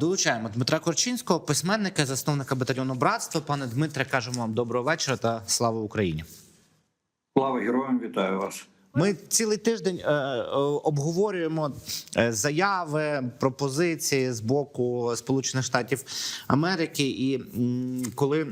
Долучаємо Дмитра Корчинського, письменника, засновника батальйону братства. Пане Дмитре, кажемо вам доброго вечора та слава Україні. Слава героям, вітаю вас. Ми цілий тиждень е, е, обговорюємо е, заяви, пропозиції з боку Сполучених Штатів Америки, і м, коли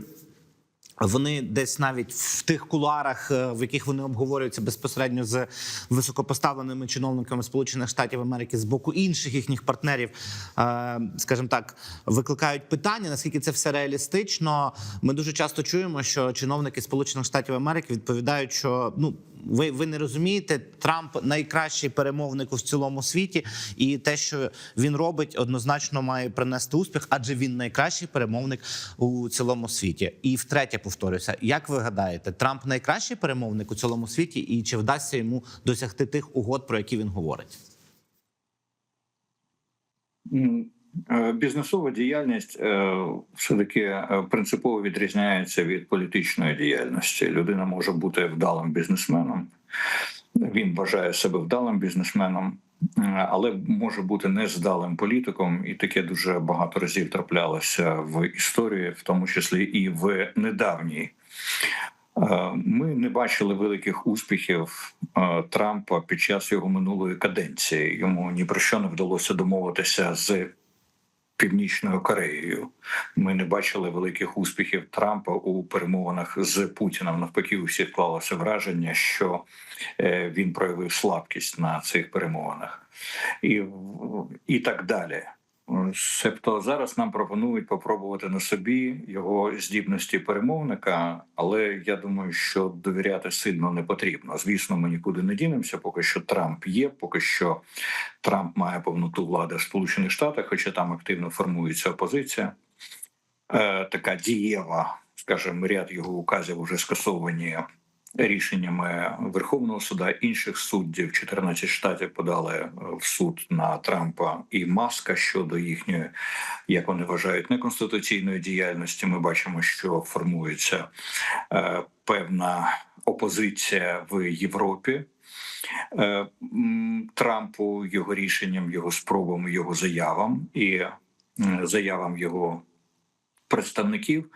вони десь навіть в тих кулуарах, е, в яких вони обговорюються безпосередньо з високопоставленими чиновниками Сполучених Штатів Америки з боку інших їхніх партнерів, е, скажімо так, викликають питання, наскільки це все реалістично. Ми дуже часто чуємо, що чиновники Сполучених Штатів Америки відповідають, що ну. Ви, ви не розумієте, Трамп найкращий перемовник у цілому світі, і те, що він робить, однозначно має принести успіх, адже він найкращий перемовник у цілому світі. І втретє повторюся, як ви гадаєте, Трамп найкращий перемовник у цілому світі, і чи вдасться йому досягти тих угод, про які він говорить? Бізнесова діяльність все таки принципово відрізняється від політичної діяльності. Людина може бути вдалим бізнесменом. Він вважає себе вдалим бізнесменом, е, але може бути нездалим політиком, і таке дуже багато разів траплялося в історії, в тому числі і в недавній. Е, Ми не бачили великих успіхів е, Трампа під час його минулої каденції. Йому ні про що не вдалося домовитися з Північною Кореєю. Ми не бачили великих успіхів Трампа у перемовинах з Путіним. Навпаки, у всіх склалося враження, що е, він проявив слабкість на цих перемовинах, і, і так далі. Себто зараз нам пропонують попробувати на собі його здібності перемовника, але я думаю, що довіряти сильно не потрібно. Звісно, ми нікуди не дінемося. Поки що Трамп є, поки що Трамп має повноту влади в Сполучених Штатах, хоча там активно формується опозиція. Е, така дієва, скажімо, ряд його указів вже скасовані рішеннями Верховного суда інших суддів. 14 штатів подали е, в суд на Трампа і Маска щодо їхньої, як вони вважають, неконституційної діяльності. Ми бачимо, що формується е, певна опозиція в Європі. Е, Трампу його рішенням, його спробам, його заявам і заявам його представників.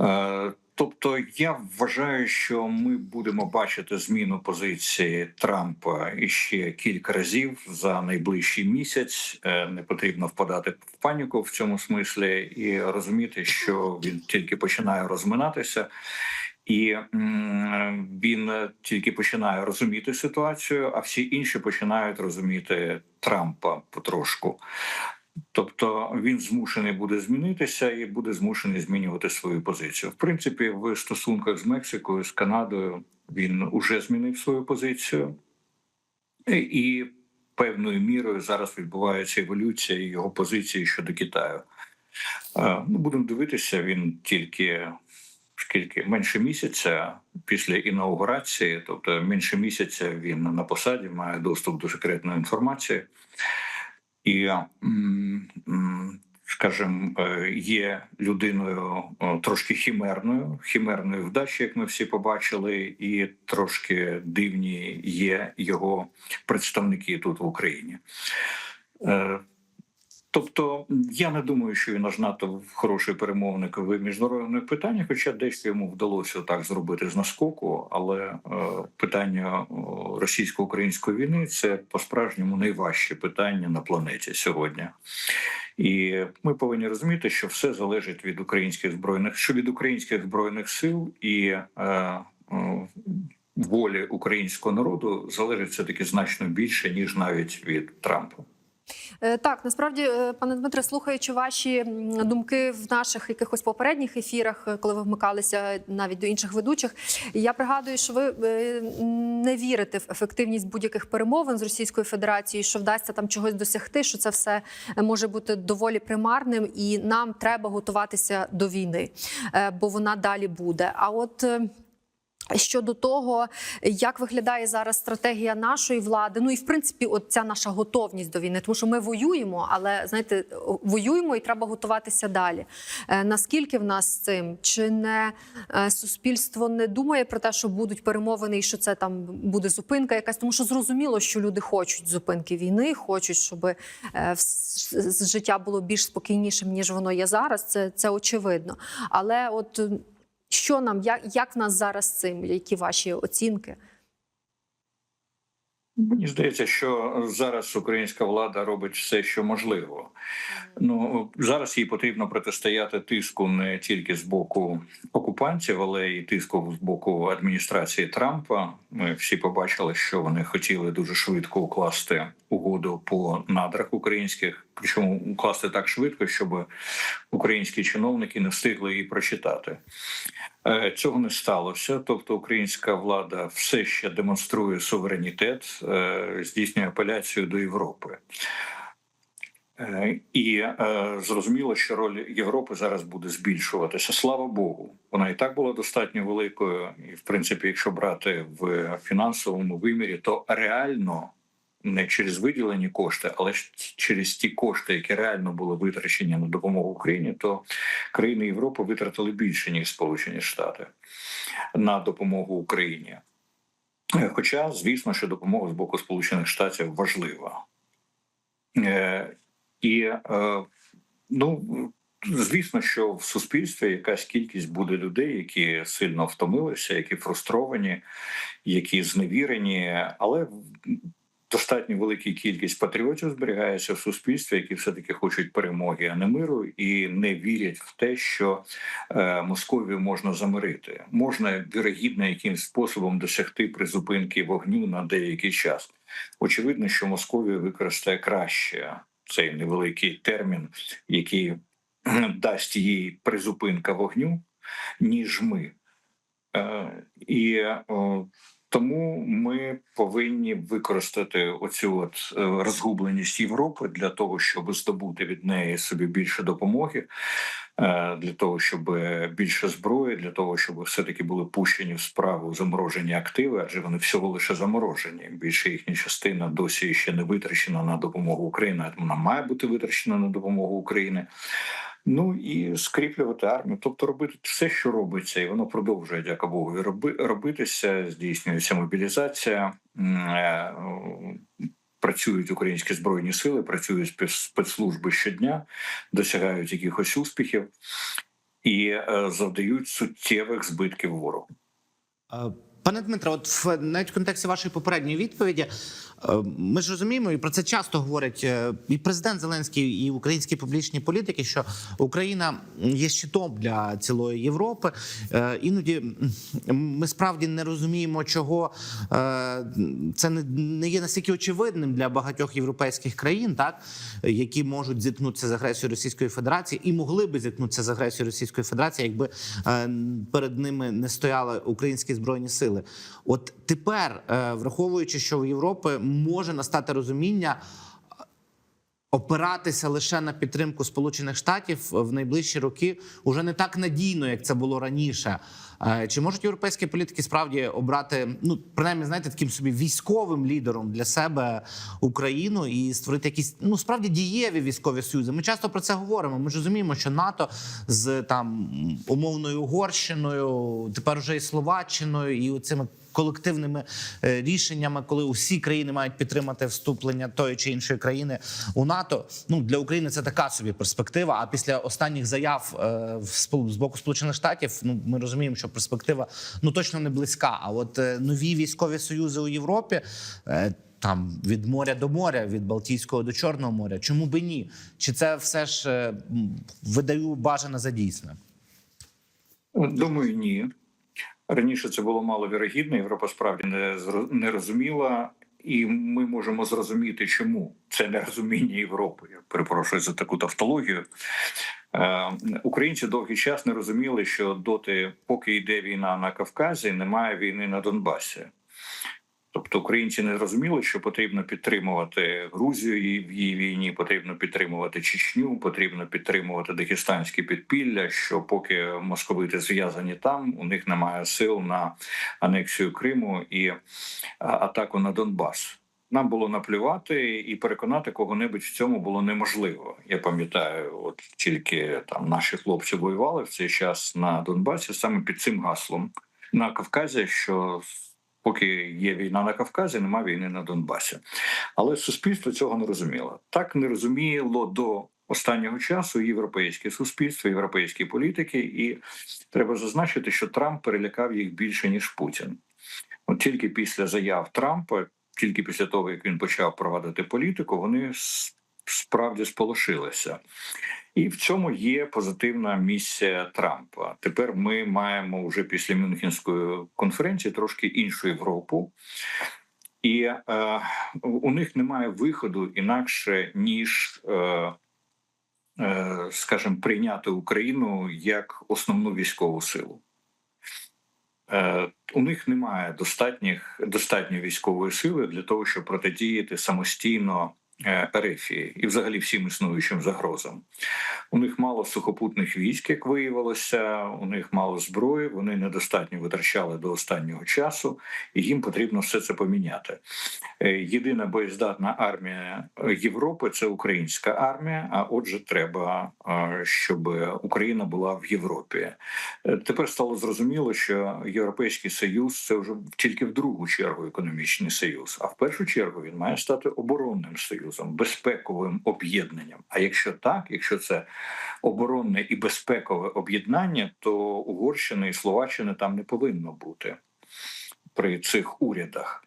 Е, Тобто я вважаю, що ми будемо бачити зміну позиції Трампа іще кілька разів за найближчий місяць. Е, Не потрібно впадати в паніку в цьому смислі і розуміти, що він тільки починає розминатися. І він тільки починає розуміти ситуацію, а всі інші починають розуміти Трампа потрошку. Тобто він змушений буде змінитися і буде змушений змінювати свою позицію. В принципі, в стосунках з Мексикою, з Канадою він уже змінив свою позицію, і певною мірою зараз відбувається еволюція його позиції щодо Китаю. Е, Ну, будемо дивитися, він тільки скільки менше місяця після інаугурації, тобто менше місяця він на посаді має доступ до секретної інформації. І, скажімо, е, є людиною трошки хімерною, хімерною вдачі, як ми всі побачили, і трошки дивні є його представники тут в Україні. Тобто я не думаю, що він аж надто хороший перемовник в міжнародних питаннях, хоча десь йому вдалося так зробити з наскоку. Але е, питання російсько-української війни це по-справжньому найважче питання на планеті сьогодні. І ми повинні розуміти, що все залежить від українських збройних що від українських збройних сил і е, волі українського народу залежить все таки значно більше ніж навіть від Трампа. Е, Так, насправді, е, пане Дмитре, слухаючи ваші думки в наших якихось попередніх ефірах, е, коли ви вмикалися навіть до інших ведучих, я пригадую, що ви не вірите в ефективність будь-яких перемовин з Російською Федерацією, що вдасться там чогось досягти, що це все може бути доволі примарним, і нам треба готуватися до війни, бо вона далі буде. А от Щодо того, як виглядає зараз стратегія нашої влади, ну і в принципі, от ця наша готовність до війни, тому що ми воюємо, але знаєте, воюємо і треба готуватися далі. Е, наскільки в нас з цим чи не е, суспільство не думає про те, що будуть перемовини, і що це там буде зупинка, якась, тому що зрозуміло, що люди хочуть зупинки війни, хочуть, щоб е, життя було більш спокійнішим ніж воно є зараз. Це, це очевидно. Але от. Що нам, як, як в нас зараз цим? Які ваші оцінки? Мені здається, що зараз українська влада робить все, що можливо. Ну зараз їй потрібно протистояти тиску не тільки з боку окупантів, але й тиску з боку адміністрації Трампа. Ми всі побачили, що вони хотіли дуже швидко укласти угоду по надрах українських, причому укласти так швидко, щоб українські чиновники не встигли її прочитати. Е, Цього не сталося. Тобто, українська влада все ще демонструє суверенітет, е, здійснює апеляцію до Європи. Е, І зрозуміло, що роль Європи зараз буде збільшуватися. Слава Богу, вона і так була достатньо великою. І, в принципі, якщо брати в фінансовому вимірі, то реально не через виділені кошти, але через ті кошти, які реально були витрачені на допомогу Україні, то країни Європи витратили більше ніж Сполучені Штати на допомогу Україні. Е, Хоча, звісно, що допомога з боку Сполучених Штатів важлива. Е, І е, ну. Звісно, що в суспільстві якась кількість буде людей, які сильно втомилися, які фрустровані, які зневірені, але достатньо велика кількість патріотів зберігається в суспільстві, які все таки хочуть перемоги, а не миру, і не вірять в те, що е, Московію можна замирити. Можна вірогідно якимсь способом досягти призупинки вогню на деякий час. Очевидно, що Московія використає краще цей невеликий термін, який дасть їй призупинка вогню, ніж ми. Е, і тому ми повинні використати оцю от е, розгубленість Європи для того, щоб здобути від неї собі більше допомоги, е, для того, щоб більше зброї, для того, щоб все таки були пущені в справу заморожені активи, адже вони всього лише заморожені. Більше їхня частина досі ще не витрачена на допомогу Україні. а Вона має бути витрачена на допомогу України. Ну і скріплювати армію, тобто робити все, що робиться, і воно продовжує дяка Богу роби, робитися. Здійснюється мобілізація, е, працюють українські збройні сили, працюють спец- спецслужби щодня, досягають якихось успіхів і е, завдають суттєвих збитків ворогу. Е, Пане Дмитро, от в навіть в контексті вашої попередньої відповіді, ми ж розуміємо, і про це часто говорять е, і президент Зеленський, і українські публічні політики, що Україна є щитом для цілої Європи. Е, Іноді ми справді не розуміємо, чого е, це не- є настільки очевидним для багатьох європейських країн, так які можуть зіткнутися з агресією Російської Федерації і могли би зіткнутися з агресією Російської Федерації, якби е, перед ними не стояли українські збройні сили. От тепер, е, враховуючи, що в Європи може настати розуміння. Опиратися лише на підтримку Сполучених Штатів в найближчі роки уже не так надійно, як це було раніше. Чи можуть європейські політики справді обрати, ну принаймні, знаєте, таким собі військовим лідером для себе Україну і створити якісь ну справді дієві військові союзи? Ми часто про це говоримо. Ми ж розуміємо, що НАТО з там умовною Угорщиною, тепер уже і Словаччиною, і цими колективними е, рішеннями, коли усі країни мають підтримати вступлення тої чи іншої країни у НАТО. Ну для України це така собі перспектива. А після останніх заяв е, з боку Сполучених Штатів, ну ми розуміємо, що перспектива ну точно не близька. А от е, нові військові союзи у Європі. Там від моря до моря, від Балтійського до Чорного моря. Чому би ні? Чи це все ж видаю бажане за дійсне? Думаю, ні. Раніше це було маловірогідно. Європа справді не не розуміла, і ми можемо зрозуміти, чому це нерозуміння Європи. Я перепрошую за таку тавтологію. Е, Українці довгий час не розуміли, що доти, поки йде війна на Кавказі, немає війни на Донбасі. Тобто українці не зрозуміли, що потрібно підтримувати Грузію і в її війні, потрібно підтримувати Чечню, потрібно підтримувати дагестанські підпілля. Що поки московити зв'язані там, у них немає сил на анексію Криму і атаку на Донбас. Нам було наплювати і переконати кого-небудь в цьому було неможливо. Я пам'ятаю, от тільки там наші хлопці воювали в цей час на Донбасі саме під цим гаслом на Кавказі, що поки є війна на Кавказі, немає війни на Донбасі. Але суспільство цього не розуміло. Так не розуміло до останнього часу європейське суспільство, європейські політики, і треба зазначити, що Трамп перелякав їх більше ніж Путін. От тільки після заяв Трампа, тільки після того як він почав провадити політику, вони справді сполошилися. І в цьому є позитивна місія Трампа. Тепер ми маємо вже після Мюнхенської конференції трошки іншу Європу, і е, у них немає виходу інакше ніж. Е, е, Скажімо, прийняти Україну як основну військову силу. Е, У них немає достатніх достатньої військової сили для того, щоб протидіяти самостійно Ерефії і, взагалі, всім існуючим загрозам. У них мало сухопутних військ, як виявилося. У них мало зброї. Вони недостатньо витрачали до останнього часу, і їм потрібно все це поміняти. Е, Єдина боєздатна армія Європи це українська армія. А отже, треба, е, щоб Україна була в Європі. Е, Тепер стало зрозуміло, що Європейський Союз це вже тільки в другу чергу економічний союз, а в першу чергу він має стати оборонним союзом, безпековим об'єднанням. А якщо так, якщо це оборонне і безпекове об'єднання, то Угорщини і Словаччини там не повинно бути при цих урядах.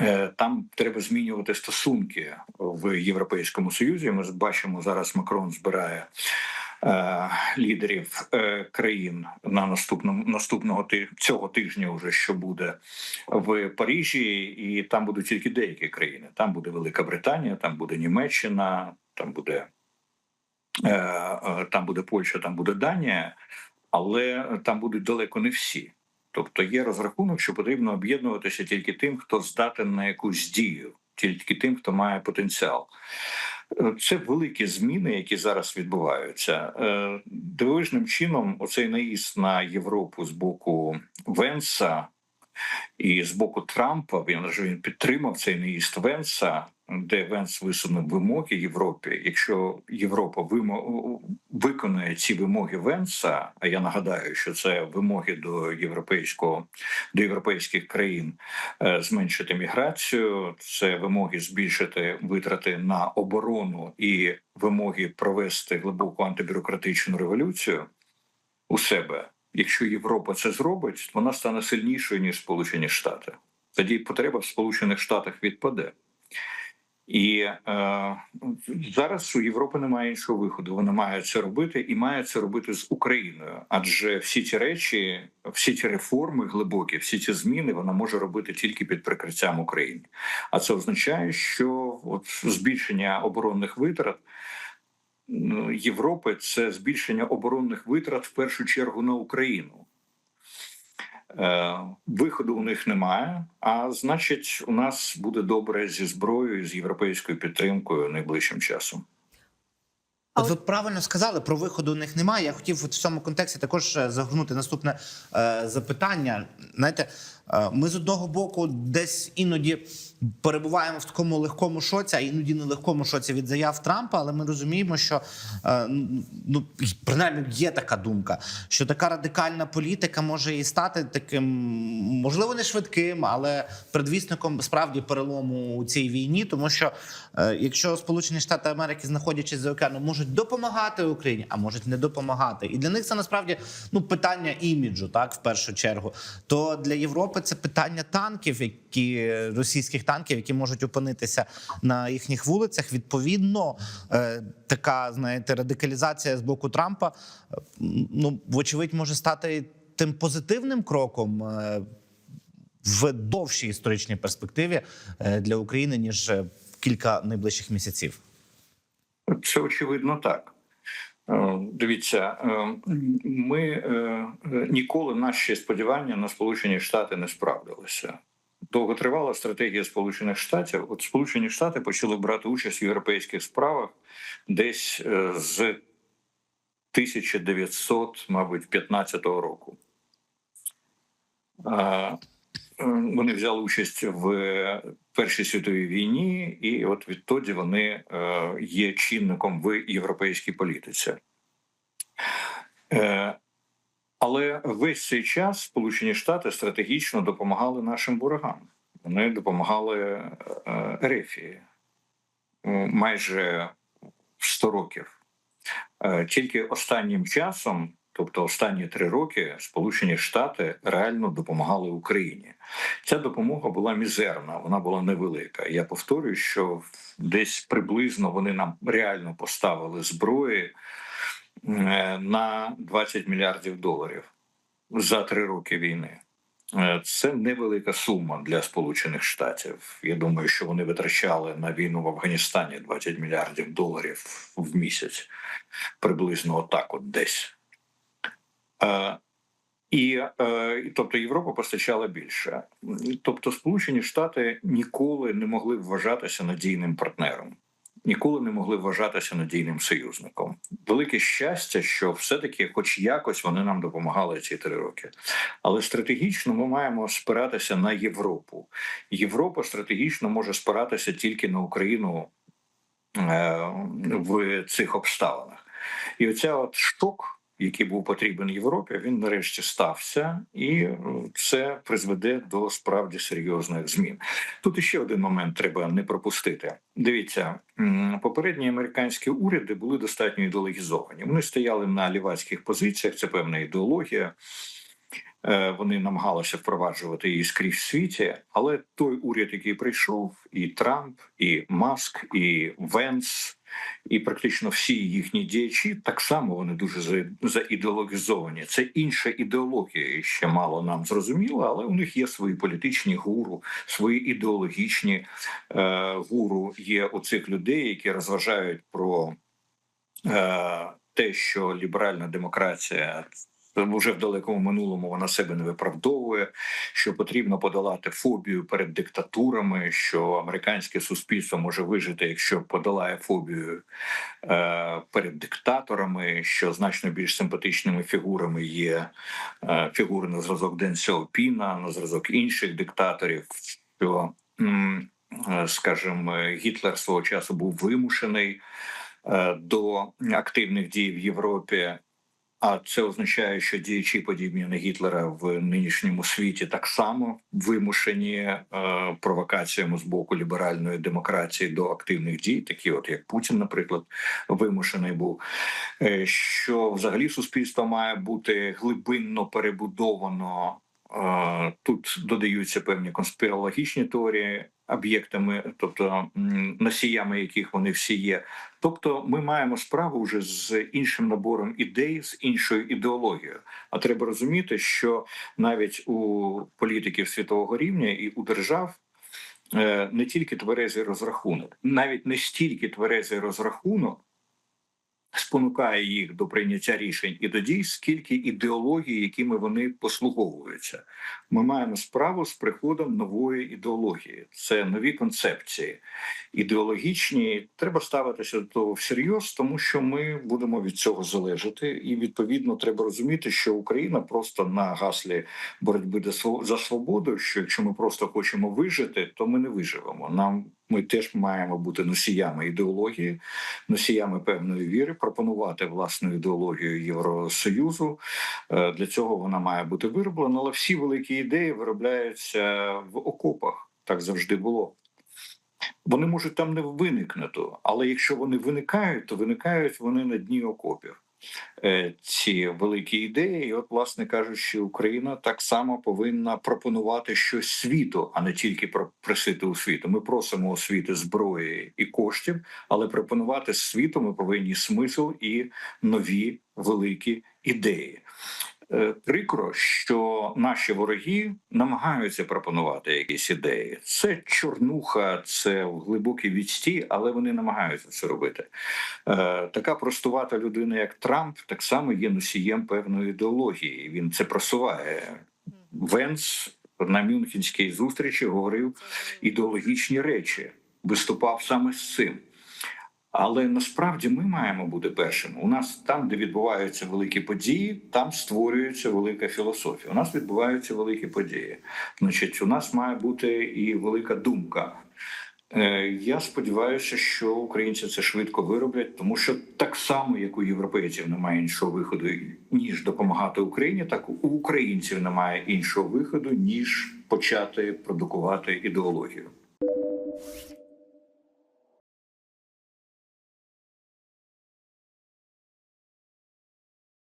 Е, Там треба змінювати стосунки в Європейському Союзі. Ми бачимо зараз Макрон збирає лідерів е, країн на наступному наступного цього тижня, уже що буде в Парижі, і там будуть тільки деякі країни. Там буде Велика Британія, там буде Німеччина, там буде, е, е, там буде Польща, там буде Данія, але там будуть далеко не всі. Тобто є розрахунок, що потрібно об'єднуватися тільки тим, хто здатен на якусь дію, тільки тим, хто має потенціал. Це великі зміни, які зараз відбуваються. Е, Дивовижним чином, оцей наїзд на Європу з боку Венса і з боку Трампа, він підтримав цей наїзд Венса, де Венс висунув вимоги Європі. Якщо Європа виконує ці вимоги Венса, а я нагадаю, що це вимоги до європейського до європейських країн е, зменшити міграцію, це вимоги збільшити витрати на оборону і вимоги провести глибоку антибюрократичну революцію у себе. Якщо Європа це зробить, вона стане сильнішою ніж Сполучені Штати. Тоді потреба в Сполучених Штатах відпаде. І е, зараз у Європи немає іншого виходу. Вона має це робити і має це робити з Україною. Адже всі ці речі, всі ці реформи глибокі, всі ці зміни вона може робити тільки під прикриттям України. А це означає, що от збільшення оборонних витрат Європи це збільшення оборонних витрат в першу чергу на Україну. Е, Виходу у них немає, а значить, у нас буде добре зі зброєю, з європейською підтримкою найближчим часом. От ви правильно сказали, про виходу у них немає. Я хотів от в цьому контексті також е, загорнути наступне е, запитання. Знаєте, ми з одного боку десь іноді перебуваємо в такому легкому шоці, а іноді не легкому шоці від заяв Трампа, але ми розуміємо, що е, ну принаймні є така думка, що така радикальна політика може і стати таким, можливо, не швидким, але предвісником справді перелому у цій війні, тому що е, якщо Сполучені Штати Америки, знаходячись за океаном, можуть допомагати Україні, а можуть не допомагати, і для них це насправді ну питання іміджу, так в першу чергу. То для Європи це питання танків, які російських танків, які можуть опинитися на їхніх вулицях. Відповідно, е, така знаєте, радикалізація з боку Трампа, е, ну вочевидь, може стати тим позитивним кроком. е, В довшій історичній перспективі для України ніж кілька найближчих місяців. Це очевидно так. Е, Дивіться, е, ми е, ніколи наші сподівання на Сполучені Штати не справдилися. довготривала стратегія Сполучених Штатів. От Сполучені Штати почали брати участь в європейських справах десь з 1900, мабуть, 15 року. Е, Вони взяли участь в Першій світовій війні, і от відтоді вони е, є чинником в європейській політиці. Е, Але весь цей час Сполучені Штати стратегічно допомагали нашим ворогам. Вони допомагали е, Ерефії майже 100 років. Е, Тільки останнім часом, тобто останні три роки, Сполучені Штати реально допомагали Україні. Ця допомога була мізерна, вона була невелика. Я повторюю, що десь приблизно вони нам реально поставили зброї е, на 20 мільярдів доларів за три роки війни. Е, Це невелика сума для Сполучених Штатів. Я думаю, що вони витрачали на війну в Афганістані 20 мільярдів доларів в місяць, приблизно отак, от десь. Е, І тобто Європа постачала більше. Тобто, Сполучені Штати ніколи не могли вважатися надійним партнером, ніколи не могли вважатися надійним союзником. Велике щастя, що все-таки, хоч якось, вони нам допомагали ці три роки. Але стратегічно ми маємо спиратися на Європу. Європа стратегічно може спиратися тільки на Україну е, в цих обставинах. І оця от шок, який був потрібен Європі, він нарешті стався, і е, це призведе до справді серйозних змін. Тут іще один момент треба не пропустити. Дивіться, попередні американські уряди були достатньо ідеологізовані. Вони стояли на лівацьких позиціях, це певна ідеологія. Е, Вони намагалися впроваджувати її скрізь в світі, але той уряд, який прийшов, і Трамп, і Маск, і Венс, і практично всі їхні діячі так само вони дуже за- заідеологізовані. Це інша ідеологія, ще мало нам зрозуміло, але у них є свої політичні гуру, свої ідеологічні е, гуру. Є у цих людей, які розважають про е, те, що ліберальна демократія. Вже в далекому минулому вона себе не виправдовує, що потрібно подолати фобію перед диктатурами, що американське суспільство може вижити, якщо подолає фобію е, перед диктаторами, що значно більш симпатичними фігурами є е, фігури на зразок Ден Сяопіна, на зразок інших диктаторів. Що, е, скажімо, Гітлер свого часу був вимушений е, до активних дій в Європі. А це означає, що діячі подібні на Гітлера в нинішньому світі так само вимушені е, провокаціями з боку ліберальної демократії до активних дій, такі от як Путін, наприклад, вимушений був. Е, що взагалі суспільство має бути глибинно перебудовано. Е, Тут додаються певні конспірологічні теорії об'єктами, тобто носіями яких вони всі є. Тобто, ми маємо справу вже з іншим набором ідей, з іншою ідеологією. А треба розуміти, що навіть у політиків світового рівня і у держав е, не тільки тверезий розрахунок, навіть не стільки тверезий розрахунок спонукає їх до прийняття рішень і до дій, скільки ідеології, якими вони послуговуються. Ми маємо справу з приходом нової ідеології. Це нові концепції ідеологічні. Треба ставитися до того всерйоз, тому що ми будемо від цього залежати, і відповідно треба розуміти, що Україна просто на гаслі боротьби за свободу. Що якщо ми просто хочемо вижити, то ми не виживемо. Нам ми теж маємо бути носіями ідеології, носіями певної віри, пропонувати власну ідеологію Євросоюзу. Е, Для цього вона має бути вироблена, але всі великі ідеї виробляються в окопах. Так завжди було. Вони можуть там не виникнути, але якщо вони виникають, то виникають вони на дні окопів. Е, Ці великі ідеї, і от, власне кажучи, Україна так само повинна пропонувати щось світу, а не тільки про- просити у світу. Ми просимо у світу зброї і коштів, але пропонувати світу ми повинні смисл і нові великі ідеї. Е, Прикро, що наші вороги намагаються пропонувати якісь ідеї. Це чорнуха, це глибокий відстій, але вони намагаються це робити. Е, Така простувата людина, як Трамп, так само є носієм певної ідеології. Він це просуває. Венс на Мюнхенській зустрічі говорив ідеологічні речі, виступав саме з цим. Але насправді ми маємо бути першими. У нас там, де відбуваються великі події, там створюється велика філософія. У нас відбуваються великі події. Значить, у нас має бути і велика думка. Е, Я сподіваюся, що українці це швидко вироблять, тому що так само, як у європейців немає іншого виходу ніж допомагати Україні, так у українців немає іншого виходу ніж почати продукувати ідеологію.